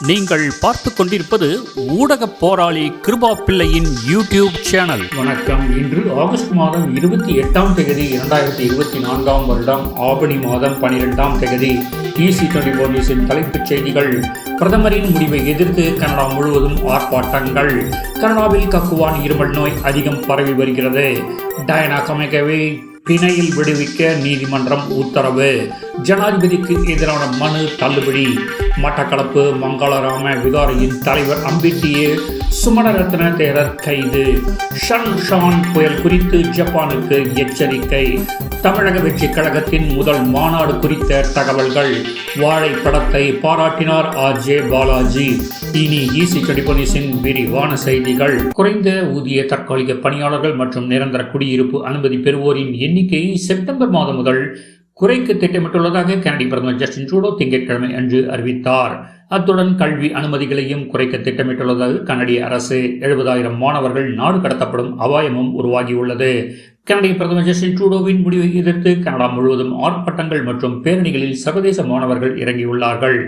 நீங்கள் பார்த்து கொண்டிருப்பது ஊடக போராளி கிருபா பிள்ளையின் யூடியூப் சேனல். வணக்கம். இன்று ஆகஸ்ட் மாதம் இருபத்தி எட்டாம் தேதி இரண்டாயிரத்தி இருபத்தி நான்காம் வருடம் ஆவணி மாதம் பனிரெண்டாம் தேதி. டிசி டுவெண்டி ஃபோர் நியூஸின் தலைப்புச் செய்திகள். பிரதமரின் முடிவை எதிர்த்து கனடா முழுவதும் ஆர்ப்பாட்டங்கள். கனடாவில் கக்குவான் இருமல் நோய் அதிகம் பரவி வருகிறது. டயனா கமெகவை பிணையில் விடுவிக்க நீதிமன்றம் உத்தரவு. ஜனாதிபதிக்கு எதிரான மனு தள்ளுபடி. மட்டக்களப்பு மங்களராம விகாரையின் தலைவர் அம்பிட்டியே சுமணரத்ன தேரர் கைது. ஷன்ஷான் புயல் குறித்து ஜப்பானுக்கு எச்சரிக்கை. தமிழக வெற்றி கழகத்தின் முதல் மாநாடு குறித்த தகவல்கள். வாழை படத்தை பாராட்டினார் ஆர் ஜே பாலாஜி. இனி ஈசி கடிபனிஸின் விரிவான செய்திகள். குறைந்த ஊதிய தற்காலிக பணியாளர்கள் மற்றும் நிரந்தர குடியிருப்பு அனுமதி பெறுவோரின் எண்ணிக்கை செப்டம்பர் மாதம் முதல் குறைக்க திட்டமிட்டுள்ளதாக கனடிய பிரதமர் ஜஸ்டின் ட்ரூடோ திங்கட்கிழமை அன்று அறிவித்தார். அத்துடன் கல்வி அனுமதிகளையும் குறைக்க திட்டமிட்டுள்ளதாக கனடிய அரசு. எழுபதாயிரம் மாணவர்கள் நாடு கடத்தப்படும் அபாயமும் உருவாகியுள்ளது. கனடிய பிரதமர் ஜஸ்டின் ட்ரூடோவின் முடிவை எதிர்த்து கனடா முழுவதும் ஆர்ப்பாட்டங்கள் மற்றும் பேரணிகளில் சர்வதேச மாணவர்கள் இறங்கியுள்ளார்கள்.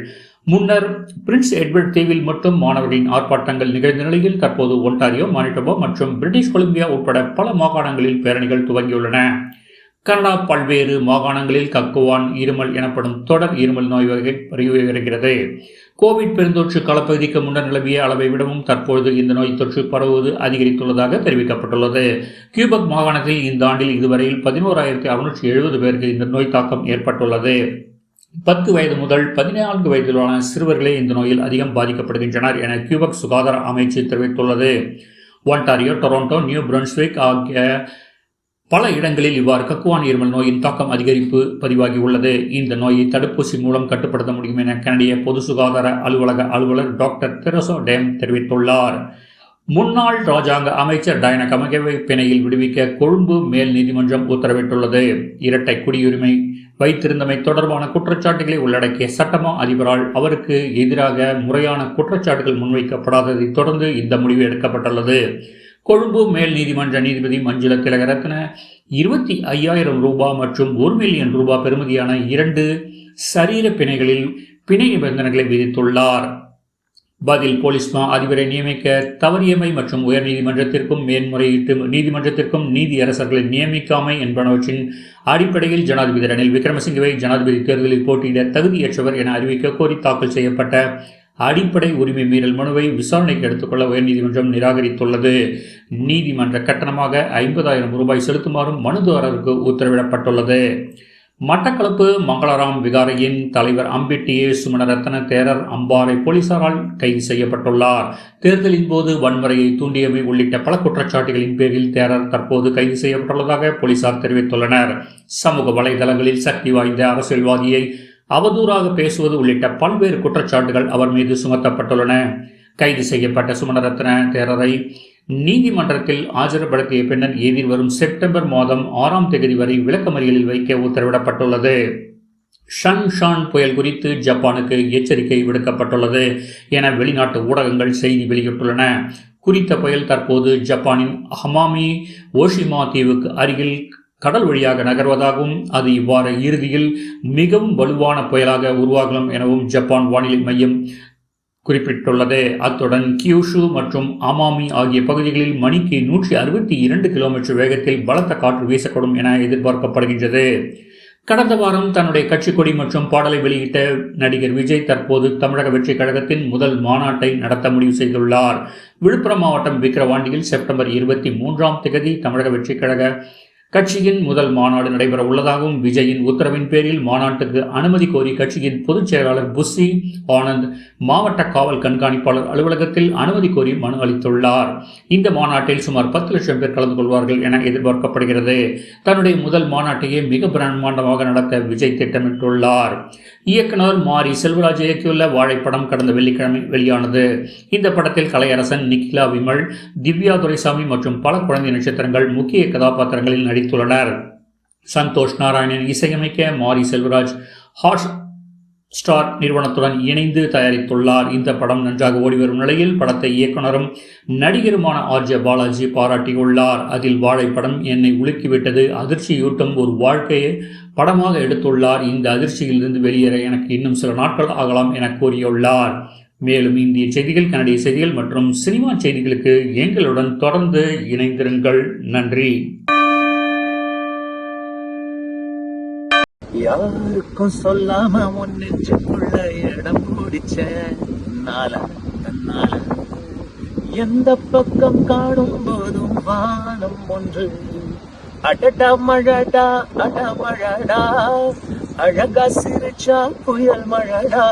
முன்னர் பிரின்ஸ் எட்வர்ட் தீவில் மட்டும் மாணவர்களின் ஆர்ப்பாட்டங்கள் நிகழ்ந்த நிலையில் தற்போது ஒன்டாரியோ மானிட்டோபா மற்றும் பிரிட்டிஷ் கொலம்பியா உட்பட பல மாகாணங்களில் பேரணிகள் துவங்கியுள்ளன. கனடா பல்வேறு மாகாணங்களில் கக்குவான் இருமல் எனப்படும் தொடர் இருமல் நோய் வகை பரவி வருகிறது. கோவிட் பெருந்தொற்று களப்பகுதிக்கு முன்னர் நிலவிய அளவை விடவும் தற்பொழுது இந்த நோய் தொற்று பரவுவது அதிகரித்துள்ளதாக தெரிவிக்கப்பட்டுள்ளது. கியூபக் மாகாணத்தில் இந்த ஆண்டில் இதுவரையில் பதினோராயிரத்தி அறுநூற்றி எழுபது பேருக்கு இந்த நோய் தாக்கம் ஏற்பட்டுள்ளது. பத்து வயது முதல் பதினான்கு வயதிலான சிறுவர்களே இந்த நோயில் அதிகம் பாதிக்கப்படுகின்றனர் என கியூபக் சுகாதார அமைச்சு தெரிவித்துள்ளது. ஒன்டாரியோ டொரண்டோ நியூ பிரன்ஸ்விக் ஆகிய பல இடங்களில் இவ்வாறு கக்குவான் இருமல் நோயின் தாக்கம் அதிகரிப்பு பதிவாகி உள்ளது. இந்த நோயை தடுப்பூசி மூலம் கட்டுப்படுத்த முடியும் என கனடிய பொது சுகாதார அலுவலக அலுவலர் டாக்டர் தெரசோ டேம் தெரிவித்துள்ளார். முன்னாள் ராஜாங்க அமைச்சர் டயன கமகவை பிணையில் விடுவிக்க கொழும்பு மேல் நீதிமன்றம் உத்தரவிட்டுள்ளது. இரட்டை குடியுரிமை வைத்திருந்தமை தொடர்பான குற்றச்சாட்டுகளை உள்ளடக்கிய சட்டமா அதிபரால் அவருக்கு எதிராக முறையான குற்றச்சாட்டுகள் முன்வைக்கப்படாததை தொடர்ந்து இந்த முடிவு எடுக்கப்பட்டுள்ளது. கொழும்பு மேல் நீதிமன்ற நீதிபதி மஞ்சுள திலகரத்ன இருபத்தி ஐயாயிரம் ரூபாய் மற்றும் ஒரு மில்லியன் ரூபாய் பெறுமதியான இரண்டு சரீர பிணைகளில் பிணை நிபந்தனைகளை விதித்துள்ளார். பதில் போலீஸ் மா அதிபரை நியமிக்க தவறியமை மற்றும் உயர் நீதிமன்றத்திற்கும் மேன்முறையீட்டு நீதிமன்றத்திற்கும் நீதியரசர்களை நியமிக்காமை என்பனவற்றின் அடிப்படையில் ஜனாதிபதி ரணில் விக்ரமசிங்கவை ஜனாதிபதி தேர்தலில் போட்டியிட தகுதியற்றவர் என அறிவிக்க கோரி தாக்கல் செய்யப்பட்ட அடிப்படை உரிமை மீறல் மனுவை விசாரணைக்கு எடுத்துக்கொள்ள உயர்நீதிமன்றம் நிராகரித்துள்ளது. நீதிமன்ற கட்டணமாக ஐம்பதாயிரம் ரூபாய் செலுத்துமாறும் மனுதாரருக்கு உத்தரவிடப்பட்டுள்ளது. மட்டக்களப்பு மங்களராம் விகாரையின் தலைவர் அம்பிட்டியே சுமணரத்ன தேரர் அம்பாறை போலீசாரால் கைது செய்யப்பட்டுள்ளார். தேர்தலின் போது வன்முறையை தூண்டியவை உள்ளிட்ட பல குற்றச்சாட்டுகளின் பேரில் தேரர் தற்போது கைது செய்யப்பட்டுள்ளதாக போலீசார் தெரிவித்துள்ளனர். சமூக வலைதளங்களில் சக்தி வாய்ந்த அரசியல்வாதியை அவதூறாக பேசுவது உள்ளிட்ட பல்வேறு குற்றச்சாட்டுகள் அவர் மீது சுமத்தப்பட்டுள்ளன. கைது செய்யப்பட்ட சுமணரத்ன தேரரை நீதிமன்றத்தில் ஆஜர்படுத்திய பின்னர் எதிர்வரும் செப்டம்பர் மாதம் ஆறாம் தேதி வரை விளக்கமறியலில் வைக்க உத்தரவிடப்பட்டுள்ளது. ஷன்ஷான் புயல் குறித்து ஜப்பானுக்கு எச்சரிக்கை விடுக்கப்பட்டுள்ளது என வெளிநாட்டு ஊடகங்கள் செய்தி வெளியிட்டுள்ளன. குறித்த புயல் தற்போது ஜப்பானின் ஹமாமி ஓஷிமா தீவுக்கு அருகில் கடல் வழியாக நகர்வதாகவும் அது இவ்வாறு இறுதியில் மிகவும் வலுவான புயலாக உருவாகலாம் எனவும் ஜப்பான் வானிலை மையம் குறிப்பிட்டுள்ளது. அத்துடன் கியூஷு மற்றும் அமாமி ஆகிய பகுதிகளில் மணிக்கு நூற்றி அறுபத்தி இரண்டு கிலோமீட்டர் வேகத்தில் பலத்த காற்று வீசக்கூடும் என எதிர்பார்க்கப்படுகின்றது. கடந்த வாரம் தன்னுடைய கட்சி கொடி மற்றும் பாடலை வெளியிட்ட நடிகர் விஜய் தற்போது தமிழக வெற்றி கழகத்தின் முதல் மாநாட்டை நடத்த முடிவு செய்துள்ளார். விழுப்புரம் மாவட்டம் விக்கிரவாண்டியில் செப்டம்பர் இருபத்தி மூன்றாம் திகதி தமிழக வெற்றி கழக கட்சியின் முதல் மாநாடு நடைபெற உள்ளதாகவும் விஜயின் உத்தரவின் பேரில் மாநாட்டுக்கு அனுமதி கோரி கட்சியின் பொதுச் செயலாளர் புஸ்ஸி ஆனந்த் மாவட்ட காவல் கண்காணிப்பாளர் அலுவலகத்தில் அனுமதி கோரி மனு அளித்துள்ளார். இந்த மாநாட்டில் சுமார் பத்து லட்சம் பேர் கலந்து கொள்வார்கள் என எதிர்பார்க்கப்படுகிறது. தன்னுடைய முதல் மாநாட்டையே மிக பிரம்மாண்டமாக நடத்த விஜய் திட்டமிட்டுள்ளார். இயக்குனர் மாரி செல்வராஜ் இயக்கியுள்ள வாழைப்படம் கடந்த வெள்ளிக்கிழமை வெளியானது. இந்த படத்தில் கலையரசன் நிக்கிலா விமல் திவ்யா துரைசாமி மற்றும் பல குழந்தை நட்சத்திரங்கள் முக்கிய கதாபாத்திரங்களில் நடித்துள்ளனர் சந்தோஷ் நாராயணன் இசையமைக்க மாரி செல்வராஜ் ஹாட் ஸ்டார் நிறுவனத்துடன் இணைந்து தயாரித்துள்ளார். இந்த படம் நன்றாக ஓடிவரும் நிலையில் படத்தை இயக்குனரும் நடிகருமான ஆர்ஜே பாலாஜி பாராட்டியுள்ளார். அதில் வாழைப்படம் என்னை உலுக்கிவிட்டது. அதிர்ச்சியூட்டும் ஒரு வாழ்க்கையை படமாக எடுத்துள்ளார். இந்த அதிர்ச்சியிலிருந்து வெளியேற எனக்கு இன்னும் சில நாட்கள் ஆகலாம் என கூறியுள்ளார். மேலும் இந்திய செய்திகள் கனடிய செய்திகள் மற்றும் சினிமா செய்திகளுக்கு எங்களுடன் தொடர்ந்து இணைந்திருங்கள். நன்றி. யாருக்கும் சொல்லாம உன் நெஞ்சுக்குள்ள இடம் பிடிச்ச நாள தன்னால எந்த பக்கம் காணும் போதும் வானம் ஒன்று. அடடா மழடா அட மழடா. அழகா சிரிச்சா புயல் மழடா.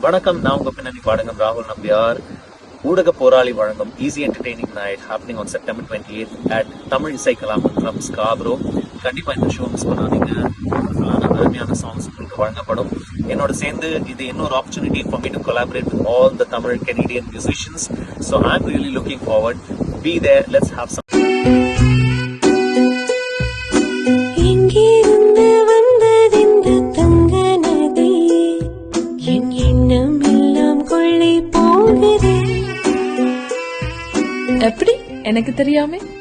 வணக்கம் நான் உங்க பின்னணி பாடகம் ராகுல் நம்பியார். ஊடக போராளி வழங்கும் easy entertaining night happening on September twenty eight at Tamil இசை கலாமன்றம் ஸ்காப்ரோ கண்டிப்பா இந்த ஷோ மிஸ் பண்ணாதீங்க. Wonderful-ஆன அருமையான சாங்ஸ் உங்களுக்கு வழங்கப்படும். என்னோட சேர்ந்து இது இன்னொரு opportunity for me to collaborate with all the Tamil Canadian musicians so I am really looking forward be there let's have some எப்படி? எனக்கு தெரியாம.